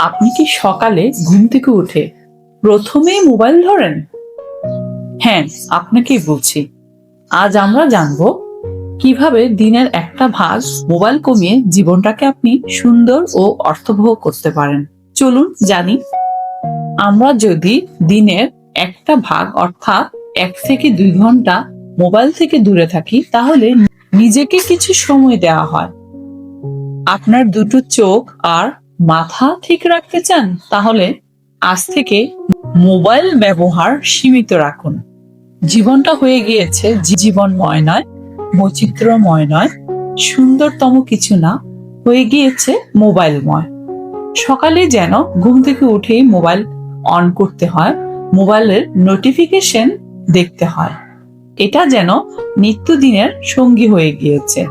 আপনি কি সকালে ঘুম থেকে উঠে প্রথমেই মোবাইল ধরেন? হ্যাঁ আপনাকেই বলছি। আজ আমরা জানব কীভাবে দিনের একটা ভাগ মোবাইল কমিয়ে জীবনটাকে আপনি সুন্দর ও অর্থবহ করতে পারেন। চলুন জানি। আমরা যদি দিনের একটা ভাগ অর্থাৎ এক থেকে দুই ঘণ্টা মোবাইল থেকে দূরে থাকি, তাহলে নিজেকে কিছু সময় দেওয়া হয়। আপনার দুটো চোখ আর মাথা ঠিক রাখতে চান, তাহলে আজ থেকে মোবাইল ব্যবহার সীমিত রাখুন। জীবনটা হয়ে গিয়েছে জীবনময় নয়, বৈচিত্র্যময় নয়, সুন্দরতম কিছু না, হয়ে গিয়েছে মোবাইলময়। সকালে যেন ঘুম থেকে উঠেই মোবাইল অন করতে হয়, মোবাইলের নোটিফিকেশন দেখতে হয়। এটা যেন নিত্যদিনের সঙ্গী হয়ে গিয়েছে।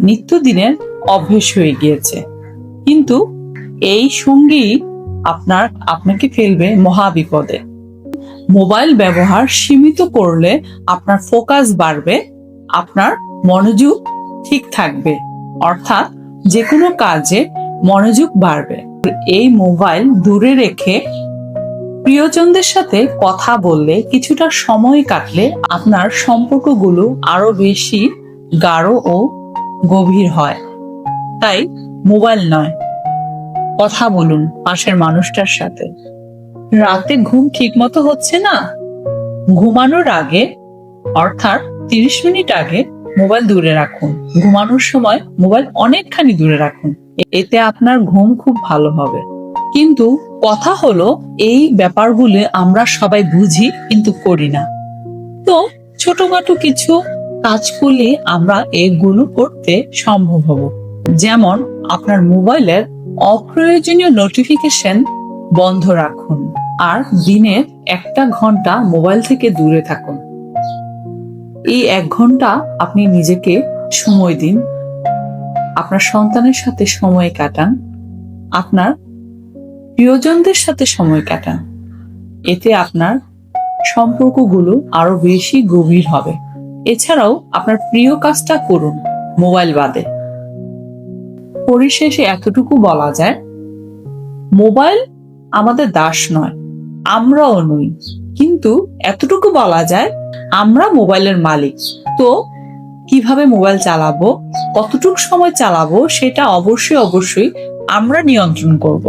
নিত্যদিনের অভ্যেস হয়ে গিয়েছে। কিন্তু এই সঙ্গী আপনার, আপনাকে ফেলবে মহাবিপদে। মোবাইল ব্যবহার সীমিত করলে আপনার ফোকাস বাড়বে, আপনার মনোযোগ ঠিক থাকবে, অর্থাৎ যে কোনো কাজে মনোযোগ বাড়বে। এই মোবাইল দূরে রেখে প্রিয়জনদের সাথে কথা বললে কিছুটা সময় কাটলে আপনার সম্পর্কগুলো আরও বেশি গাঢ় ও গভীর হয়। তাই মোবাইল নয়। কথা বলুন পাশের মানুষটার সাথে। রাতে ঘুম ঠিক মতো হচ্ছে না। ঘুমানোর আগে, অর্থাৎ তিরিশ মিনিট আগে মোবাইল দূরে রাখুন। ঘুমানোর সময় মোবাইল অনেকখানি দূরে রাখুন। এতে আপনার ঘুম খুব ভালো হবে। কিন্তু কথা হলো, এই ব্যাপারগুলো আমরা সবাই বুঝি কিন্তু করি না। তো ছোটখাটো কিছু কাজ করলে আমরা এগুলো করতে সম্ভব হব। যেমন আপনার মোবাইলের অপ্রয়োজনীয় নোটিফিকেশন বন্ধ রাখুন আর দিনের একটা ঘণ্টা মোবাইল থেকে দূরে থাকুন। এই এক ঘণ্টা আপনি নিজেকে সময় দিন। আপনার সন্তানের সাথে সময় কাটান। আপনার প্রিয়জনদের সাথে সময় কাটান। এতে আপনার সম্পর্কগুলো আরও বেশি গভীর হবে। এছাড়াও আপনার প্রিয় কাজটা করুন মোবাইল বাদে। পরিশেষে এতটুকু বলা যায়, মোবাইল আমাদের দাস নয়, আমরাও নই। কিন্তু এতটুকু বলা যায়, আমরা মোবাইলের মালিক। তো কীভাবে মোবাইল চালাবো, কতটুকু সময় চালাবো, সেটা অবশ্যই অবশ্যই আমরা নিয়ন্ত্রণ করব।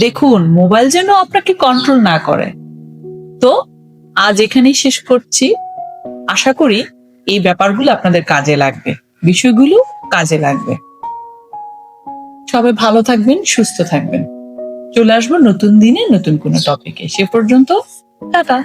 দেখুন, মোবাইল যেন আপনাকে কন্ট্রোল না করে। তো আজ এখানেই শেষ করছি। আশা করি এই ব্যাপারগুলো আপনাদের কাজে লাগবে। বিষয়গুলো কাজে লাগবে। সবাই ভালো থাকবেন, সুস্থ থাকবেন। চলে আসব নতুন দিনে নতুন কোনো টপিকে সে পর্যন্ত, টাটা।